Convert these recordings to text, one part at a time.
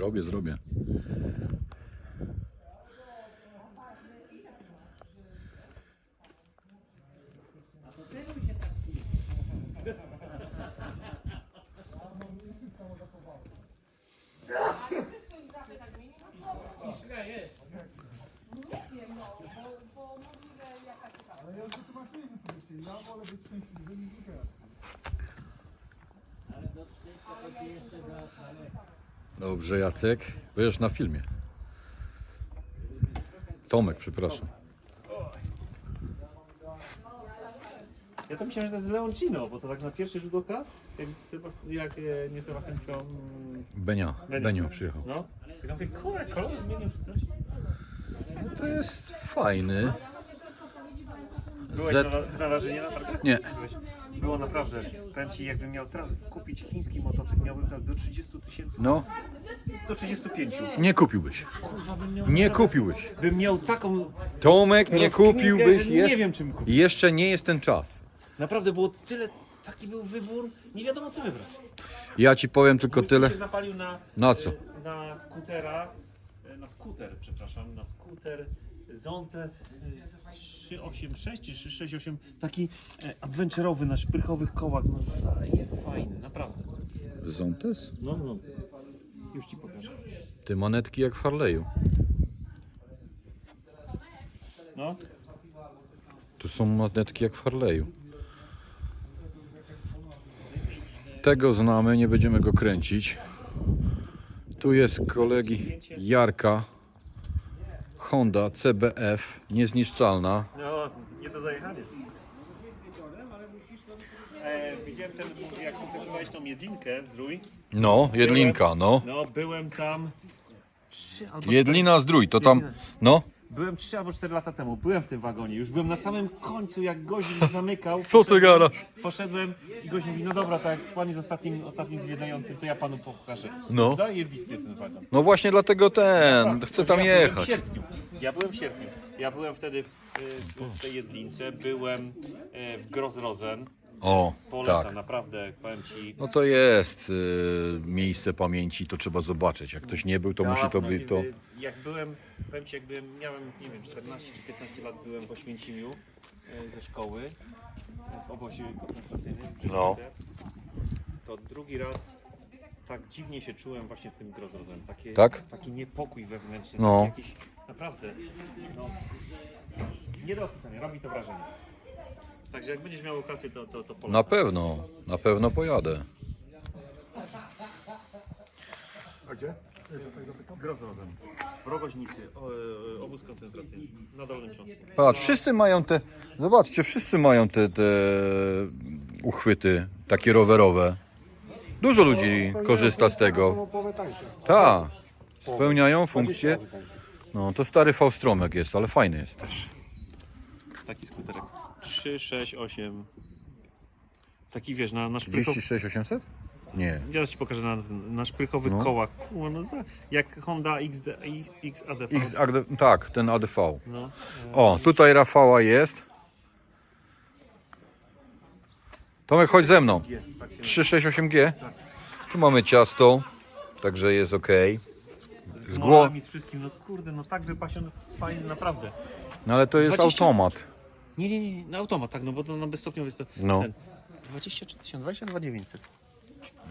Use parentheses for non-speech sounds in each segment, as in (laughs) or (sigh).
Zrobię, zrobię. Jest. Ale ja wytłumaczyłem sobie się, ja wolę być. Ale do szczęścia chodzi jeszcze do samego. Dobrze, Jacek. Będziesz na filmie. Tomek, przepraszam. Ja to myślałem, że to jest Leoncino, bo to tak na pierwszy rzut oka, jak, Sebast- jak e, nie Sebastian tylko... mm, Benio. Benio przyjechał. No, tak ja mówię, kolor, kolor zmienił czy coś? To jest fajny. Byłeś Z- na, na Larzynie na targach? Nie. Byłeś. Było naprawdę, powiem Ci, jakbym miał teraz kupić chiński motocykl, miałbym tak do 30 tysięcy, No, do 35. nie kupiłbyś. Kurwa, bym miał Nie kupiłbyś. Bym miał taką Tomek, nie rozkminkę, kupiłbyś. że Nie wiem czym kupić. jeszcze nie jest ten czas. Naprawdę było tyle, taki był wybór, nie wiadomo co wybrać. Ja ci powiem tylko Mój syn tyle. się napalił na, Na co? na skutera, e, na skuter, przepraszam, na skuter Zontes e, 386 czy 368, taki e, adventurowy na szprychowych kołach, no zaje fajny, naprawdę. Zontes? No Zontes. Już Ci pokażę. Ty manetki jak w Harley'u. No, Tu są manetki jak w Harley'u. Tego znamy, nie będziemy go kręcić. Tu jest kolegi Jarka. Honda CBF, niezniszczalna. no, nie do zajechania. E, widziałem ten, jak pokazywałeś tą jedynkę zdrój. No, Jedlinka, no. No, byłem tam trzy albo Jedlina zdrój, to tam, no. Byłem 3 albo 4 lata temu, byłem w tym wagonie, już byłem na samym końcu, jak gość już (laughs) zamykał. Co ty Poszedłem- gadasz? Poszedłem i gość mówi, no dobra, tak jak pan jest ostatnim, ostatnim zwiedzającym, to ja panu pokażę. No. Zajebisty jest ten wagon. No właśnie dlatego ten, chcę tam ja Byłem w jechać. sierpniu. Ja byłem w sierpniu. Ja byłem wtedy w, w, w tej jedlince, byłem e, w Grozrozen. O, Polecam, tak. naprawdę, powiem ci. No to jest y, miejsce pamięci, to trzeba zobaczyć. Jak ktoś nie był, to musi to być to. Jak byłem, powiem ci, jak byłem, miałem, nie wiem, 14 czy 15 lat, byłem w Oświęcimiu e, ze szkoły, e, w obozie koncentracyjnym w No. To drugi raz tak dziwnie się czułem właśnie w tym Grozrodem. Takie, Tak? Taki niepokój wewnętrzny, No. taki jakiś, naprawdę, no, nie do opisania, robi to wrażenie. Także jak będziesz miał okazję, to, to, to polecam. Na pewno, na pewno pojadę. A gdzie? W Rogoźnicy, o, e, obóz koncentracyjny, na Dolnym Śląsku. Patrz, wszyscy mają te. Zobaczcie, wszyscy mają te, te uchwyty takie rowerowe. Dużo ludzi korzysta z tego. tańsze. Tak, spełniają 20 funkcję. razy tańsze. No to stary Faustromek jest, ale fajny jest też. Taki skuterek. 3, 6, 8. Taki wiesz, na, na szprychowych. 36800? Nie. Ja ci pokażę na, na szprychowych No. kołach. Kurwa, No, za, jak Honda XD, XADV. X, AD, tak, ten ADV. No. O, tutaj Rafała jest. Tomek, chodź ze mną. G, tak się 368G. Tu mamy ciasto, także jest ok. Z Z głowami, z wszystkim. No kurde, no tak wypasiony, fajny, naprawdę. No ale to jest 20? automat. Nie, nie, nie, na automat, tak, no bo to na bezstopniowy jest to. No. Ten 23 tysiące, 22 900.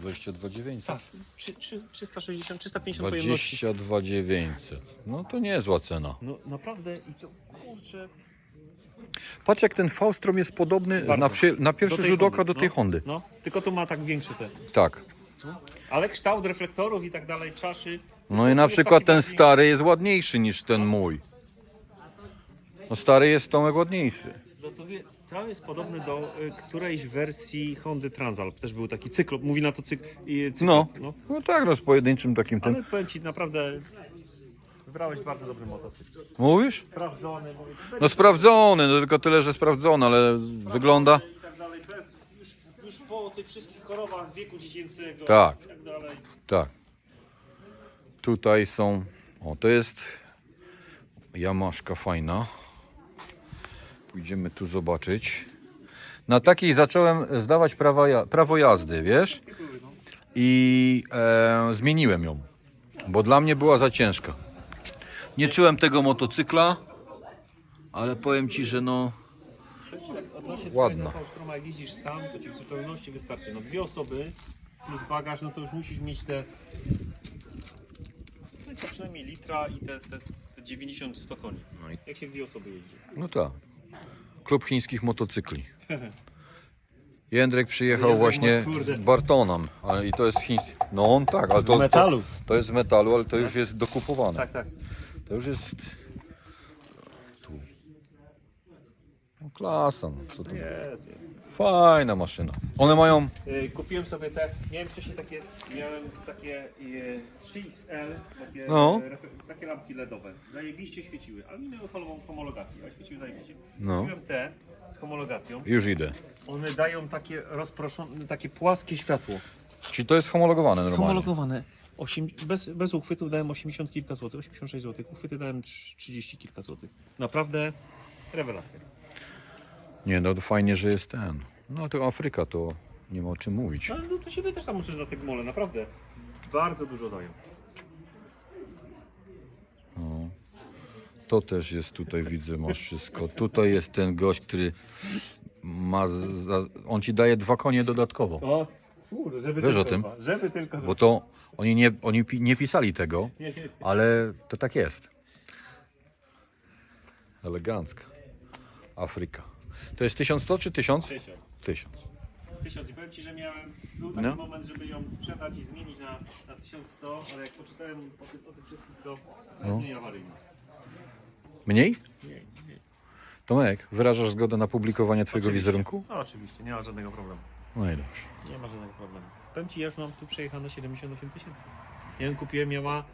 22900. Tak, trzy- trzy- 360, 350 pojemności. 22900. No to niezła cena. No naprawdę i to kurczę. Patrz jak ten Faustrom jest podobny Bardzo. na, na pierwszy rzut oka do tej no. Hondy. No, tylko tu ma tak większe te. Tak. Ale kształt reflektorów i tak dalej, czaszy. No i na przykład ten bardziej- stary jest ładniejszy niż ten mój. No stary jest Tomek ładniejszy. No to, wie, to jest podobne do y, którejś wersji Hondy Transalp. Też był taki cyklop, mówi na to cyk, y, No. cyklop. No. No tak, no z pojedynczym takim tym. Ale powiem Ci, naprawdę wybrałeś bardzo dobry motocykl. Mówisz? Sprawdzony, mówię, No sprawdzony, no tylko tyle, że sprawdzony, ale wygląda. i tak dalej, bez, już, po tych wszystkich chorobach wieku dziecięcego Tak. i tak dalej. Tak. Tutaj są. O, to jest Jamaszka fajna. Pójdziemy tu zobaczyć. Na takiej zacząłem zdawać prawa, ja- prawo jazdy, wiesz? I e, zmieniłem ją. bo dla mnie była za ciężka. Nie czułem tego motocykla, ale powiem Ci, że no Odnośnie Ładna. Ładna. Którą jak jeździsz sam, to ci w zupełności wystarczy. No dwie osoby plus bagaż, no to już musisz mieć te, no, to przynajmniej litra i te, te, te 90-100 koni. No i- Jak się w dwie osoby jeździ. No tak. Klub chińskich motocykli. (laughs) Jędrek przyjechał Jędrek właśnie kurde. z Bartonem, ale i to jest chiński. No on tak, ale to, metalu. To, to jest z metalu, ale to już jest dokupowane. Tak, tak. To już jest. Tu. No, klasa, no co to. Jest, jest. Fajna maszyna. One mają. E, Kupiłem sobie te, miałem wcześniej takie, miałem z takie e, 3XL, takie, No. e, refe- takie lampki LEDowe. Zajebiście świeciły, ale nie miały holową homologację, ale świeciły zajebiście. No. Kupiłem te z homologacją. Już idę. One dają takie rozproszone, takie płaskie światło. Czyli to jest homologowane normalnie. Homologowane. Osiem, bez, bez uchwytów dałem 80 kilka złotych, 86 złotych. Uchwyty dałem 30 kilka złotych. Naprawdę rewelacja. Nie, no to fajnie, że jest ten. No to Afryka to nie ma o czym mówić. No, ale to siebie też tam musisz na tych mole, naprawdę. Bardzo dużo dają. No. To też jest tutaj, widzę, masz wszystko. Tutaj jest ten gość, który ma. z- Za, on ci daje dwa konie dodatkowo. O, kurde, żeby Wiesz tylko o tym? Dwa, żeby tylko Bo to oni nie, oni pi, nie pisali tego, Nie, nie. ale to tak jest. Elegancka. Afryka. To jest 1100 czy 1000? Tysiąc. 1000. Tysiąc. I powiem Ci, że miałem, był taki No. moment, żeby ją sprzedać i zmienić na, na 1100, ale jak poczytałem o, tych- o tych wszystkich, to to No. jest mniej awaryjne. Mniej? Nie, nie. Tomek, wyrażasz zgodę na publikowanie Twojego wizerunku? No, oczywiście, nie ma żadnego problemu. No i dobrze. Nie ma żadnego problemu. Powiem Ci, ja już mam tu przejechane 78 tysięcy. Ja ją kupiłem, miała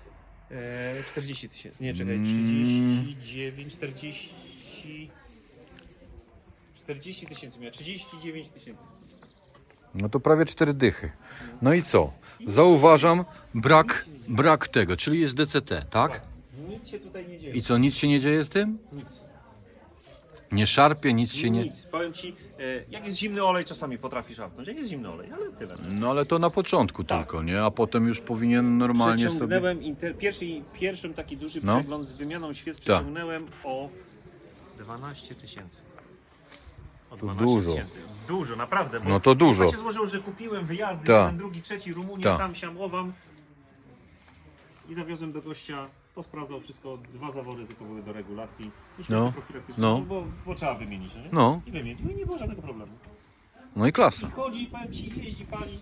e, 40 tysięcy. Nie, czekaj, Mm. 39, 40... 40 tysięcy miała, 39 tysięcy. No to prawie cztery dychy. No i co? Zauważam brak, brak tego, czyli jest DCT, tak? Nic się tutaj nie dzieje. I co, nic się nie dzieje z tym? Nic. Nie szarpie, nic się nie... Nic. Powiem Ci, e, jak jest zimny olej, czasami potrafi szarpnąć. Jak jest zimny olej, ale tyle. No ale to na początku Tak. tylko, nie? A potem już powinien normalnie sobie... Przeciągnąłem inter... pierwszy, pierwszym taki duży No. przegląd z wymianą świec przeciągnąłem o 12 tysięcy. O 12 dużo. tysięcy. Dużo, naprawdę. Bo No to dużo. Tak się złożyło, że kupiłem wyjazdy, Tak. jeden, drugi, trzeci, Rumunia, Tak. tam, siam, owam. I zawiozłem do gościa, posprawdzał wszystko, dwa zawory tylko były do regulacji. Świece No. profilaktyczne, No. bo, bo trzeba wymienić, no nie? No, I wymienił i nie było żadnego problemu. no i klasa. I chodzi, powiem Ci, jeździ, pali,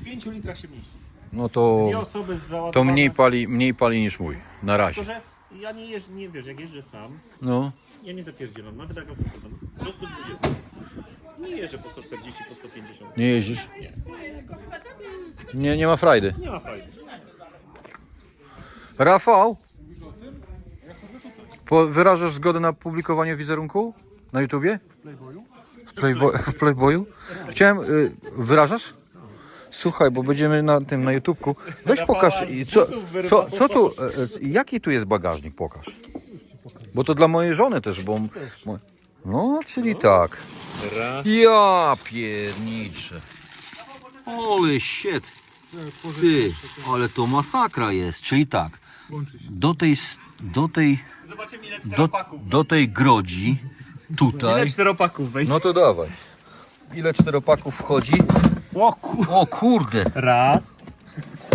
w 5 litrach się mieści. No to, Dwie osoby z to mniej pali, mniej pali niż mój. Na razie. Tylko, że ja nie jeżdżę, nie wiesz, jak jeżdżę sam, No, ja nie zapierdzielam, nawet jak autostopem, do 120. Nie jeżdżę po 140, po 150. nie jeździsz? Nie, nie ma frajdy. Nie ma fajny. Rafał? Po, wyrażasz zgodę na publikowanie wizerunku na YouTubie? Playboyu? W, Playbo w Playboyu? Chciałem, y, wyrażasz? Słuchaj, bo będziemy na tym, na YouTubku. Weź pokaż, i co, co, co tu, e, e, jaki tu jest bagażnik, pokaż. Bo to dla mojej żony też, bo... mo- No, czyli tak. Raz. Ja pierniczę. Ole shit. Ty, ale to masakra jest. Czyli tak, do tej, s- do tej, Zobaczymy ile do, czteropaków. do tej grodzi, tutaj. Ile czteropaków wejść? No to dawaj. Ile czteropaków wchodzi? O kur... O kurde. Raz,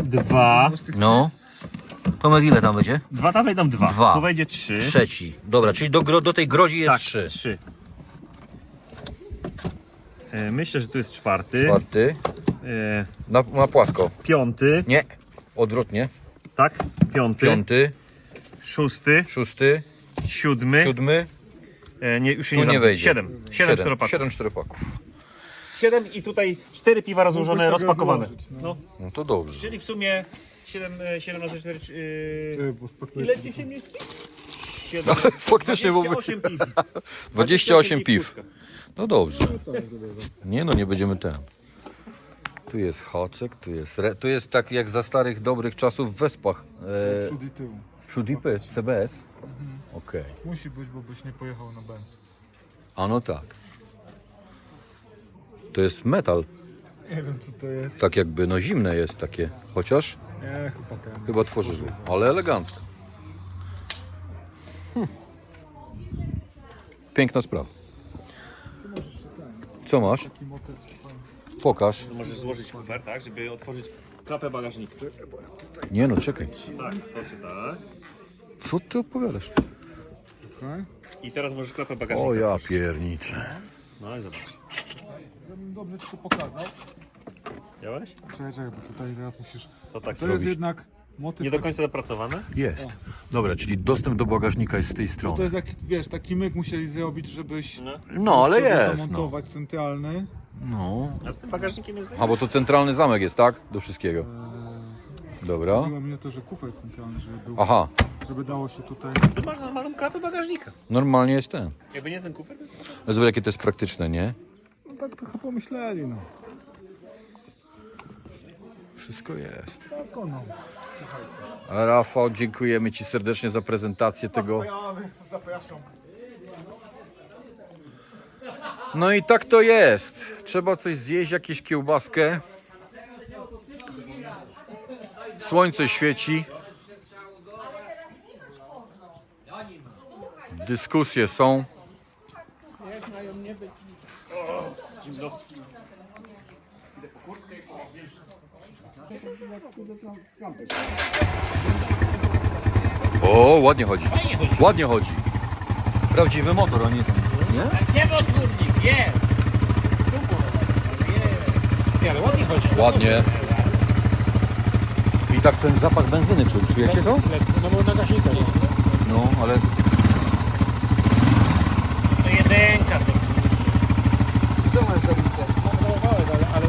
dwa, No. Tomek, ile tam będzie? dwa tam wejdą dwa. Dwa. Tu wejdzie trzy. Trzeci. Dobra, czyli do, gro- do tej grodzi jest tak, trzy. trzy. E, Myślę, że tu jest czwarty. Czwarty. E, Na, na płasko. Piąty. Nie. Odwrotnie. Tak? Piąty. Piąty. Szósty. Szósty. Siódmy. Siódmy. E, nie, już się Tu nie, wejdzie. Siedem. Siedem, Siedem, czteropaków. Siedem czteropaków. Siedem i tutaj cztery piwa rozłożone, Mógłbyś rozpakowane. złożyć, no. No. No to dobrze. Czyli w sumie 7, 7 razy 4. Yy, Ej, bo spadłeś. ile ci się mieści? 7, Faktycznie, bo- 28 piw. (laughs) 28 piw. No dobrze. Nie no, nie będziemy ten. Tu jest haczek, tu jest, re, tu jest tak jak za starych dobrych czasów w Wespach. E, Przód i tył. przód IP, CBS. Okej. Musi być, bo byś nie pojechał na Ben. A no tak. To jest metal. Nie wiem co to jest. Tak jakby, no zimne jest takie. Chociaż Nie, chyba ten. Chyba tworzywo, ale elegancko. Hm. Piękna sprawa. Co masz? Pokaż. Możesz złożyć kufer, tak, żeby otworzyć klapę bagażnika. Nie no, czekaj. Tak, proszę, tak. Co ty opowiadasz? I teraz możesz klapę bagażnika O ja otworzyć. pierniczę. No i zobacz. Żebym dobrze ci to pokazał. Widziałeś? Czekaj, czekaj, bo tutaj teraz musisz... To tak To jest zrobić. jednak motyw... Nie do końca dopracowane? Jest. Dobra, czyli dostęp do bagażnika jest z tej No to strony. jest jak, wiesz, taki myk musieli zrobić, żebyś... No. No, ale sobie jest. No. zamontować centralny. no. A z tym bagażnikiem jest A bo to centralny zamek jest, tak? Do wszystkiego. Eee, Dobra. Chodziło mi o to, że kufer centralny, żeby był, Aha, żeby dało się tutaj... Tu masz normalną klapę bagażnika. normalnie jest ten. Jakby nie ten kufer, to jest Zobacz jakie to jest praktyczne, nie? No tak trochę pomyśleli, no. Wszystko jest. Rafał, dziękujemy Ci serdecznie za prezentację tego. No i tak to jest. Trzeba coś zjeść, jakieś kiełbaskę. Słońce świeci. Dyskusje są. Jak mają nie być? O, ładnie chodzi. Ładnie chodzi. Prawdziwy motor, a nie tam. Nie? Gdzie odgórnik? Jest! Nie, ale ładnie chodzi. Ładnie. I tak ten zapach benzyny czuł. Czujecie to? No bo na gaśnika jest. No, ale To jedynka to. Co masz zrobić? No, kawałek, ale... ale...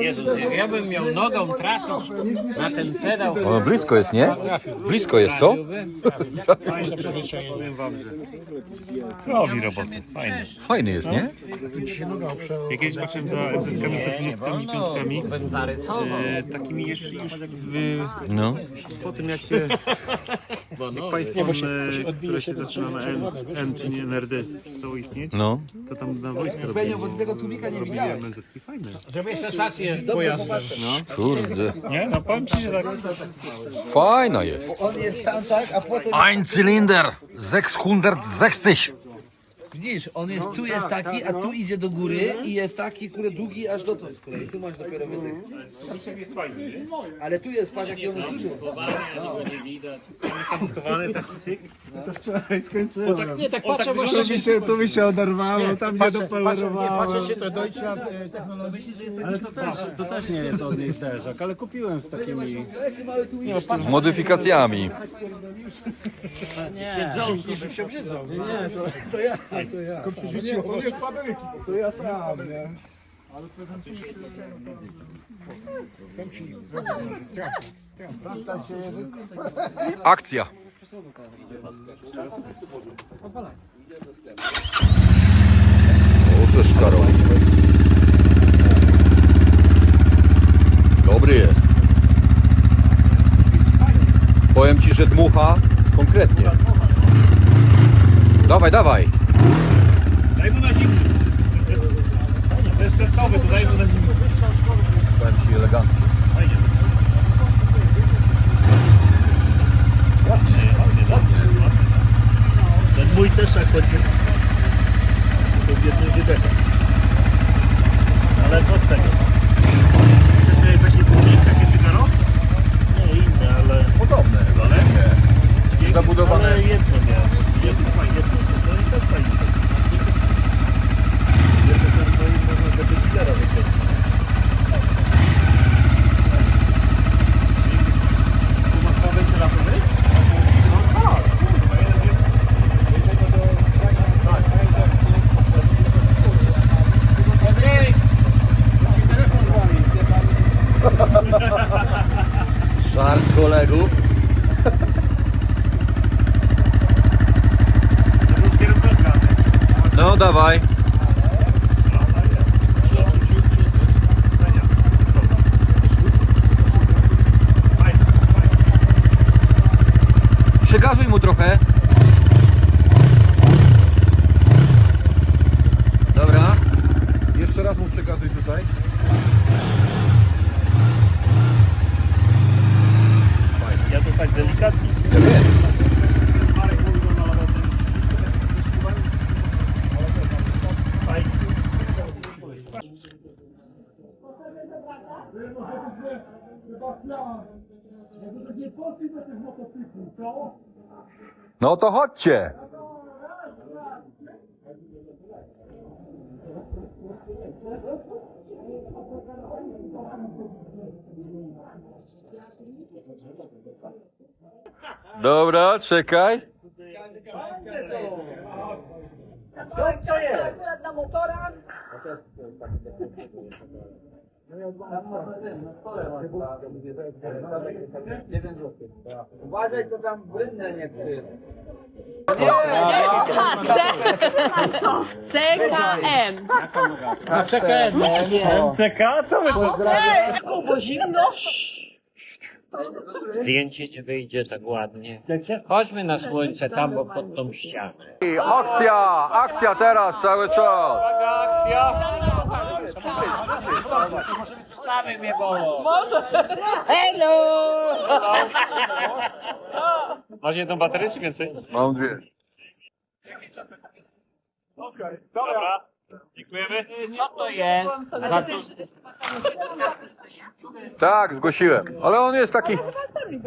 Jezus, jak ja bym miał nogą trafić na ten pedał. ono blisko jest, nie? Blisko jest, co? Powiem wam, że robi robotę. Fajnie. Fajny jest, nie? Jak kiedyś patrzyłem za MZ-kami 125 Bym zarysował. e, takimi już, już w, No. po tym jak się jak państwo, e, które się zaczyna na N, N czy nie NRD przestało istnieć, No. to tam na wojsko robiło, bo tego tubika nie robili widziałeś. MZ-ki fajne. Żeby sensację pojazdu. Kurde. Nie, no powiem ci, że tak. Fajna jest. On jest tam tak, a potem Ein Zylinder 660. widzisz, on jest tu jest taki, a tu idzie do góry i jest taki, kurde, długi aż dotąd, kurde, i tu masz dopiero wydech. jest fajny, nie? Ale tu jest, patrz jaki on jest duży. Jest tam schowany taki cyk. Wczoraj skończyłem. Nie, tak patrzę właśnie, Tu mi się, tu mi się oderwało, tam gdzie dopolerowało. patrzę się to Deutsche e, technologii. Myślisz, że jest taki To też, to też nie jest od niej zderzak, ale kupiłem z takimi... Z modyfikacjami. Nie, to, to ja, to ja. Nie, to nie spadły To ja sam, nie? Akcja. Proszę szkarą. Dobry jest. Powiem ci, że dmucha konkretnie. Dawaj, dawaj. Daj mu na zimny. To jest testowy, to daj mu na zimny. Powiem ci elegancko. Fajnie. Ładnie, ładnie, ładnie. Ten mój też jak chodzi. To z jednym wydechem. Ale co z tego? Też miałeś taki tłumik, takie cygaro? Nie, inne, ale... Podobne chyba. Ale? Czy zabudowane? Jedno miałem. Jedno jest jedno to no i można żeby lidera wykręcić. Tu masz dwa wentylatory? No tak, kurwa, jeden z jednego do... Tak, Andrzej! Ci telefon dzwoni. Żart kolegów. No dawaj. Przygazuj mu trochę. Dobra. Jeszcze raz mu przekazuj tutaj. Ja to tak delikatnie. Ja wiem. Marek mówi do nalotu. Nie poszli do tych motocyklów, co? To. Dobra, czekaj. na motorach. Uważaj, to tam brynne nie przy. CKM. A czekaj, MCK? Co wy to? Bo zimno. Zdjęcie nie wyjdzie tak ładnie. Chodźmy na słońce tam, bo pod tą ścianę. I akcja, akcja teraz cały czas. Uwaga, akcja! Stawy mnie bolą. Masz jedną baterię czy więcej? Mam dwie. Dobra. Dziękujemy. Co to jest? Za tu... Tak, zgłosiłem. Ale on jest taki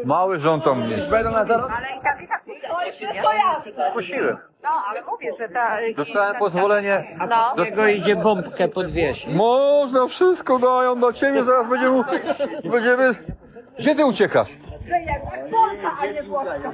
mały, że on tam nie. Będą na zaraz? No i wszystko jasne. Zgłosiłem. No, ale mówię, że ta... Dostałem pozwolenie. No. Do tego idzie bombkę podwiesić. Można, wszystko dają do ciebie, zaraz będziemy... będziemy... Gdzie ty uciekasz? Że jak Polka, a nie Włoska.